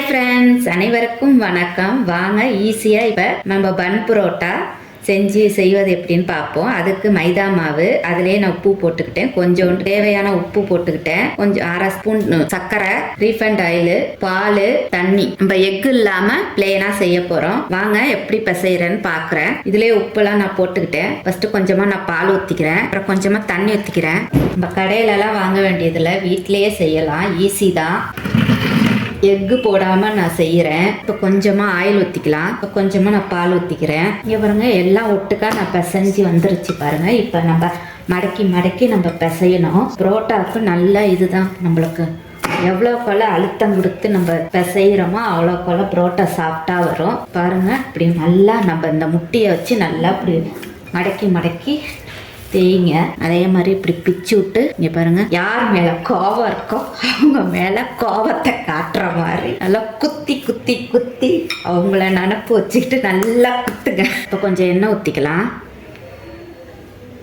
Hi friends அனைவருக்கும் வணக்கம். வாங்க ஈஸியாக இப்போ நம்ம பன் புரோட்டா செஞ்சு செய்வது எப்படின்னு பார்ப்போம். அதுக்கு மைதா மாவு அதுலேயே நான் உப்பு போட்டுக்கிட்டேன். கொஞ்சோண்டு தேவையான உப்பு போட்டுக்கிட்டேன். கொஞ்சம் அரை ஸ்பூன் சர்க்கரை ரீஃபைண்ட் ஆயில் பால் தண்ணி. நம்ம எக் இல்லாமல் பிளெயினாக செய்ய போகிறோம் வாங்க எப்படி பிசைறேன்னு பார்க்குறேன். இதுலேயே உப்புலாம் நான் போட்டுக்கிட்டேன். ஃபஸ்ட்டு கொஞ்சமாக நான் பால் ஊற்றிக்கிறேன் அப்புறம் கொஞ்சமாக தண்ணி ஊற்றிக்கிறேன் நம்ம கடையிலலாம் வாங்க வேண்டியதில்லை. வீட்டிலேயே செய்யலாம். ஈஸி தான். எக்கு போடாமல் நான் செய்கிறேன் இப்போ கொஞ்சமாக ஆயில் ஊற்றிக்கலாம் இப்போ கொஞ்சமாக நான் பால் ஊற்றிக்கிறேன் இங்கே பாருங்க எல்லாம் ஒட்டுக்கா நான் பிசைஞ்சு வந்துருச்சு பாருங்க. இப்போ நம்ம மடக்கி மடக்கி நம்ம பிசையணும். புரோட்டாவுக்கு நல்ல இதுதான் நம்மளுக்கு. எவ்வளோக்கொள்ள அழுத்தம் கொடுத்து நம்ம பிசைகிறோமோ அவ்வளோக்கொள்ள புரோட்டா சாப்பிட்டா வரும். பாருங்க இப்படி நல்லா நம்ம இந்த முட்டியை வச்சு நல்லா இப்படி மடக்கி மடக்கி தேய்ங்க. அதே மாதிரி இப்படி பிச்சு விட்டு இங்க பாருங்க யார் மேல கோவம் இருக்கோ அவங்க மேல கோவத்தை காட்டுற மாதிரி. நல்லா குத்தி குத்தி குத்தி அவங்கள நினப்பு வச்சுக்கிட்டு நல்லா குத்துங்க. இப்போ கொஞ்சம் எண்ணெய் ஊற்றிக்கலாம்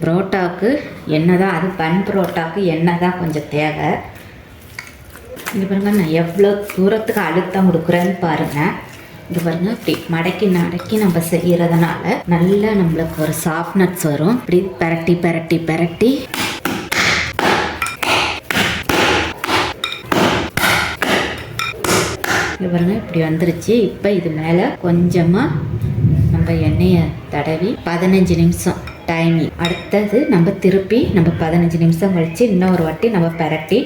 புரோட்டாவுக்கு எண்ணெய் தான் அது பன் புரோட்டாவுக்கு எண்ணெய் தான் கொஞ்சம் தேவை. இங்கே பாருங்க நான் எவ்வளோ தூரத்துக்கு அழுத்தம் கொடுக்குறேன்னு பாருங்கள் இது பாருங்க இப்படி மடக்கி நடக்கி நம்ம செய்யறதுனால நல்லா நம்மளுக்கு ஒரு சாஃப்ட்னஸ் வரும். இப்படி பெரட்டி பெரட்டி பெரட்டி. இது பாருங்க இப்படி வந்துருச்சு. இப்போ இது மேலே கொஞ்சமாக நம்ம எண்ணெயை தடவி பதினஞ்சு நிமிஷம் டைமிங் அடுத்தது நம்ம திருப்பி நம்ம பதினஞ்சு நிமிஷம் கழித்து இன்னொரு வாட்டி நம்ம பெரட்டி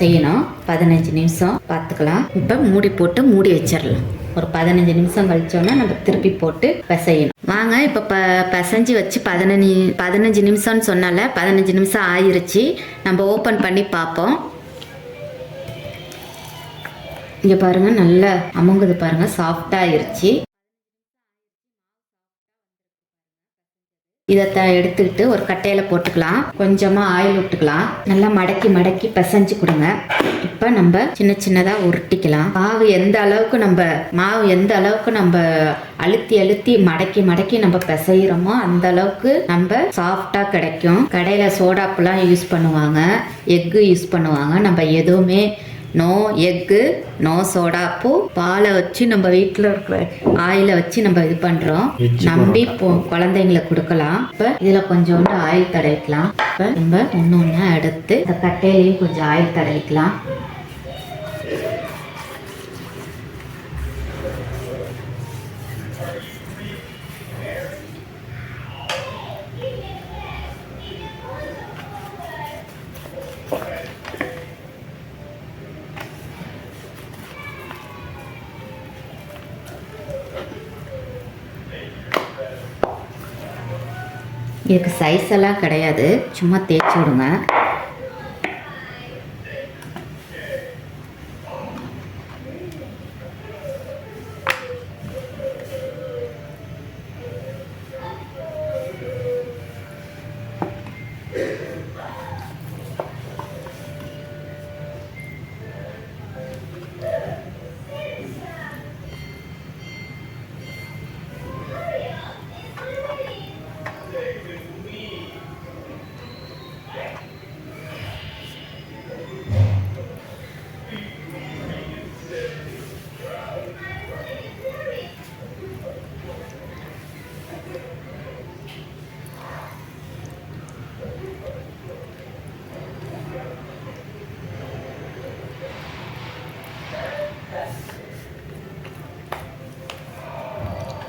செய்யணும். பதினஞ்சு நிமிஷம் பார்த்துக்கலாம். இப்போ மூடி போட்டு மூடி வச்சிடலாம். ஒரு பதினஞ்சு நிமிஷம் கழிச்சோன்னா நம்ம திருப்பி போட்டு பிசையணும். வாங்க இப்போ ப பிசைஞ்சு வச்சு பதினஞ்சு பதினஞ்சு நிமிஷம்னு சொன்னால பதினஞ்சு நிமிஷம் ஆயிருச்சு. நம்ம ஓப்பன் பண்ணி பார்ப்போம். இங்கே பாருங்க நல்லா அமுங்குது பாருங்க சாஃப்டாக ஆயிருச்சு இதை எடுத்துக்கிட்டு ஒரு கட்டையில் போட்டுக்கலாம். கொஞ்சமாக ஆயில் விட்டுக்கலாம் நல்லா மடக்கி மடக்கி பிசைஞ்சு கொடுங்க. இப்போ நம்ம சின்ன சின்னதாக உருட்டிக்கலாம். மாவு எந்த அளவுக்கு நம்ம மாவு எந்த அளவுக்கு நம்ம அழுத்தி அழுத்தி மடக்கி மடக்கி நம்ம பிசைகிறோமோ அந்த அளவுக்கு நம்ம சாஃப்டாக கிடைக்கும். கடையில் சோடாப்புலாம் யூஸ் பண்ணுவாங்க. எக்கு யூஸ் பண்ணுவாங்க. நம்ம எதுவுமே நோ எக்கு நோ சோடாப்பு பாலை வச்சு நம்ம வீட்டில் இருக்கிற ஆயிலை வச்சு நம்ம இது பண்ணுறோம் நம்பி குழந்தைங்களுக்கு கொடுக்கலாம். இப்போ இதில் கொஞ்சோண்டு ஆயில் தடவிக்கலாம். இப்போ நம்ம ஒன்று ஒன்றா எடுத்து இந்த கட்டையிலையும் கொஞ்சம் ஆயில் தடவிக்கலாம். இதுக்கு சைஸ் எல்லாம் கிடையாது. சும்மா தேய்ச்சி விடுங்க.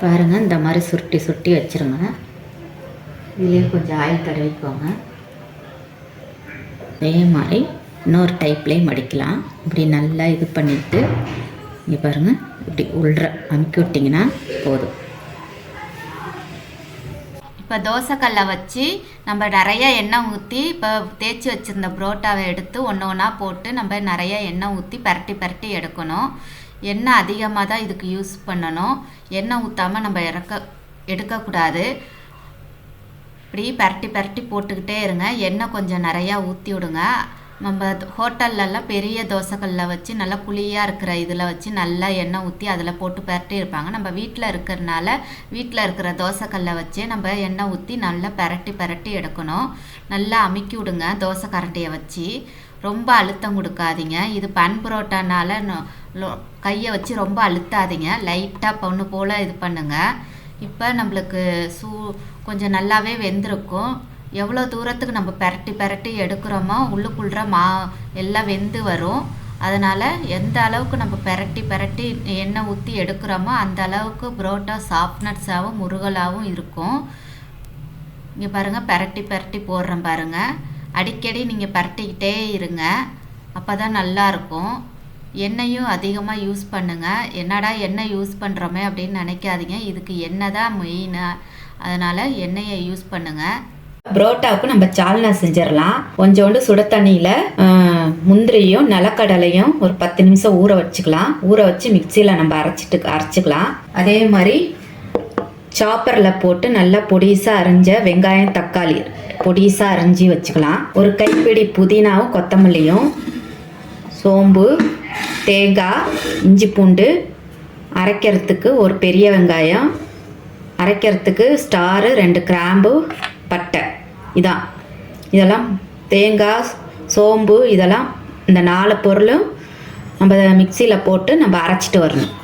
பாருங்கள் இந்த மாதிரி சுருட்டி சுருட்டி வச்சுருங்க. இதுலேயும் கொஞ்சம் ஆயில் தடவிக்கோங்க. அதே மாதிரி இன்னொரு டைப்லேயும் மடிக்கலாம். இப்படி நல்லா இது பண்ணிட்டு இங்கே பாருங்கள் இப்படி உள்ற அமுக்கி விட்டிங்கன்னா போதும். இப்போ தோசைக்கல்லை வச்சு நம்ம நிறைய எண்ணெய் ஊற்றி இப்போ தேய்ச்சி வச்சுருந்த புரோட்டாவை எடுத்து ஒன்று ஒன்றா போட்டு நம்ம நிறைய எண்ணெய் ஊற்றி பரட்டி பரட்டி எடுக்கணும். எண்ணெய் அதிகமாக தான் இதுக்கு யூஸ் பண்ணணும். எண்ணெய் ஊற்றாமல் நம்ம இறக்க எடுக்கக்கூடாது. இப்படி பரட்டி பரட்டி போட்டுக்கிட்டே இருங்க. எண்ணெய் கொஞ்சம் நிறையா ஊற்றி விடுங்க. நம்ம ஹோட்டல்லலாம் பெரிய தோசைக்கல்லில் வச்சு நல்லா புளியாக இருக்கிற இதில் வச்சு நல்லா எண்ணெய் ஊற்றி அதில் போட்டு பரட்டி இருப்பாங்க. நம்ம வீட்டில் இருக்கிறனால வீட்டில் இருக்கிற தோசைக்கல்லை வச்சே நம்ம எண்ணெய் ஊற்றி நல்லா பரட்டி பரட்டி எடுக்கணும். நல்லா அமுக்கி விடுங்க தோசை கரண்டியை வச்சு. ரொம்ப அழுத்தம் கொடுக்காதீங்க. இது பன் புரோட்டானால கையை வச்சு ரொம்ப அழுத்தாதீங்க. லைட்டாக பொண்ணு போல் இது பண்ணுங்கள் இப்போ நம்மளுக்கு சூ கொஞ்சம் நல்லாவே வெந்திருக்கும். எவ்வளோ தூரத்துக்கு நம்ம பெரட்டி பெரட்டி எடுக்கிறோமோ உள்ளுக்குள்ற மா எல்லாம் வெந்து வரும். அதனால் எந்த அளவுக்கு நம்ம பெரட்டி பெரட்டி எண்ணெய் ஊற்றி எடுக்கிறோமோ அந்த அளவுக்கு புரோட்டா சாஃப்ட்னட்ஸாகவும் முருகலாகவும் இருக்கும். இங்கே பாருங்கள் பெரட்டி பெரட்டி போடுறேன் பாருங்கள் அடிக்கடி நீங்கள் பெரட்டிக்கிட்டே இருங்க. அப்போ தான் நல்லாயிருக்கும் எண்ணெயும் அதிகமாக யூஸ் பண்ணுங்கள் என்னடா எண்ணெய் யூஸ் பண்ணுறோமே அப்படின்னு நினைக்காதீங்க. இதுக்கு எண்ணெய் தான் மெயின் அதனால் எண்ணெயை யூஸ் பண்ணுங்கள் புரோட்டாவுக்கு நம்ம சால்னா செஞ்சிடலாம். கொஞ்சோண்டு சுட தண்ணியில் முந்திரியும் நிலக்கடலையும் ஒரு பத்து நிமிஷம் ஊற வச்சுக்கலாம். ஊற வச்சு மிக்சியில் நம்ம அரைச்சிட்டு அரைச்சிக்கலாம். அதே மாதிரி சாப்பரில் போட்டு நல்லா பொடிசாக அரிஞ்ச வெங்காயம் தக்காளி பொடிசாக அரிஞ்சு வச்சுக்கலாம். ஒரு கைப்பிடி புதினாவும் கொத்தமல்லியும் சோம்பு தேங்காய் இஞ்சி பூண்டு அரைக்கிறதுக்கு ஒரு பெரிய வெங்காயம் அரைக்கிறதுக்கு ஸ்டாரு ரெண்டு கிராம்பு பட்டை. இதான். இதெல்லாம் தேங்காய் சோம்பு இதெல்லாம் இந்த நாலு பொருளும் நம்ம மிக்சியில் போட்டு நம்ம அரைச்சிட்டு வரணும்.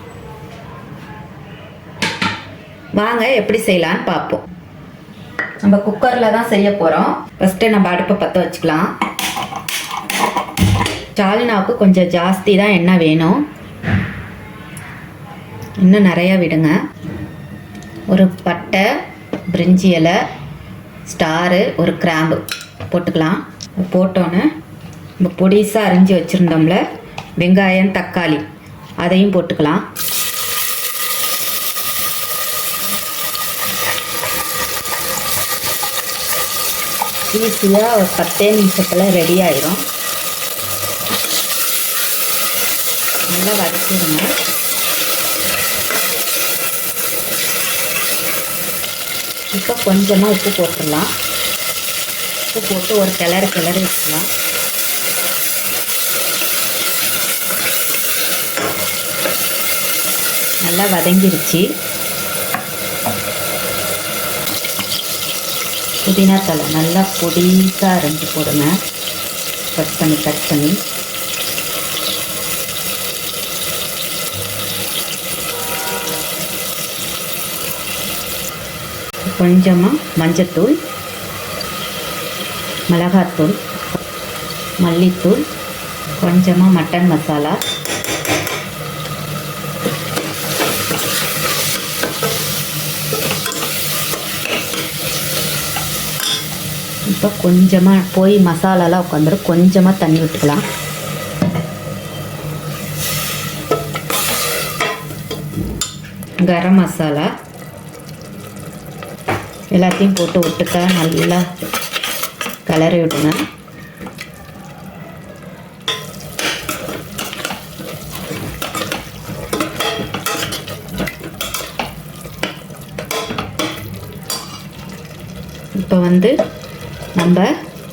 வாங்க எப்படி செய்யலான்னு பார்ப்போம். நம்ம குக்கரில் தான் செய்ய போகிறோம் ஃபஸ்ட்டு நம்ம அடுப்பை பற்ற வச்சுக்கலாம். சால்னாவுக்கு கொஞ்சம் ஜாஸ்தி தான் எண்ணெய் வேணும்? இன்னும் நிறையா விடுங்க. ஒரு பட்டை பிரிஞ்சி இலை ஸ்டாரு ஒரு கிராம்பு போட்டுக்கலாம். போட்டோன்னே நம்ம பொடிசாக அரிஞ்சு வச்சுருந்தோம்ல வெங்காயம் தக்காளி அதையும் போட்டுக்கலாம். ஈஸியாக ஒரு பத்தே நிமிஷத்தில் ரெடி ஆயிரும். நல்லா வதக்கிடுங்க. இப்போ கொஞ்சமாக உப்பு போட்டுடலாம். உப்பு போட்டு ஒரு கிளறு கிளறி வச்சுக்கலாம். நல்லா வதங்கிருச்சு புதினா தலை நல்லா பொடிசாக அரைஞ்சி போடுங்க. கட் பண்ணி கட் பண்ணி. கொஞ்சமாக மஞ்சத்தூள் மிளகாத்தூள் மல்லித்தூள் கொஞ்சமாக மட்டன் மசாலா. இப்போ கொஞ்சமாக போய் மசாலாலாம் உட்காந்துரும். கொஞ்சமாக தண்ணி விட்டுக்கலாம் கரம் மசாலா. எல்லாத்தையும் போட்டு ஒட்டுக்க நல்லா கலரி விடுங்க இப்போ வந்து நம்ம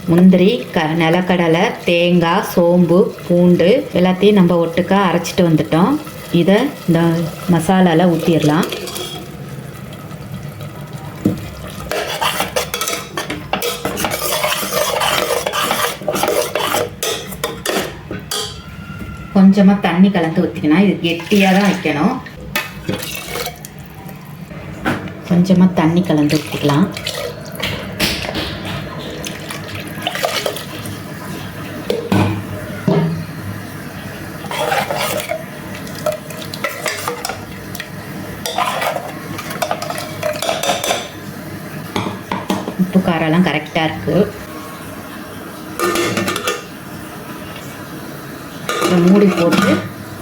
முந்திரி க நிலக்கடலை தேங்காய் சோம்பு பூண்டு எல்லாத்தையும் நம்ம ஒட்டுக்கா அரைச்சிட்டு வந்துட்டோம். இதை இந்த மசாலாவில் ஊற்றிடலாம் கொஞ்சமாக தண்ணி கலந்து ஊற்றிக்கணும் இது கெட்டியாக தான் வைக்கணும். கொஞ்சமாக தண்ணி கலந்து ஊற்றிக்கலாம் உப்பு காரெல்லாம் கரெக்டாக இருக்குது மூடி போட்டு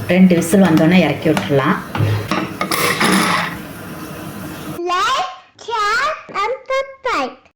ரெண்டு விசில் வந்தோடனே இறக்கி விட்டுடலாம்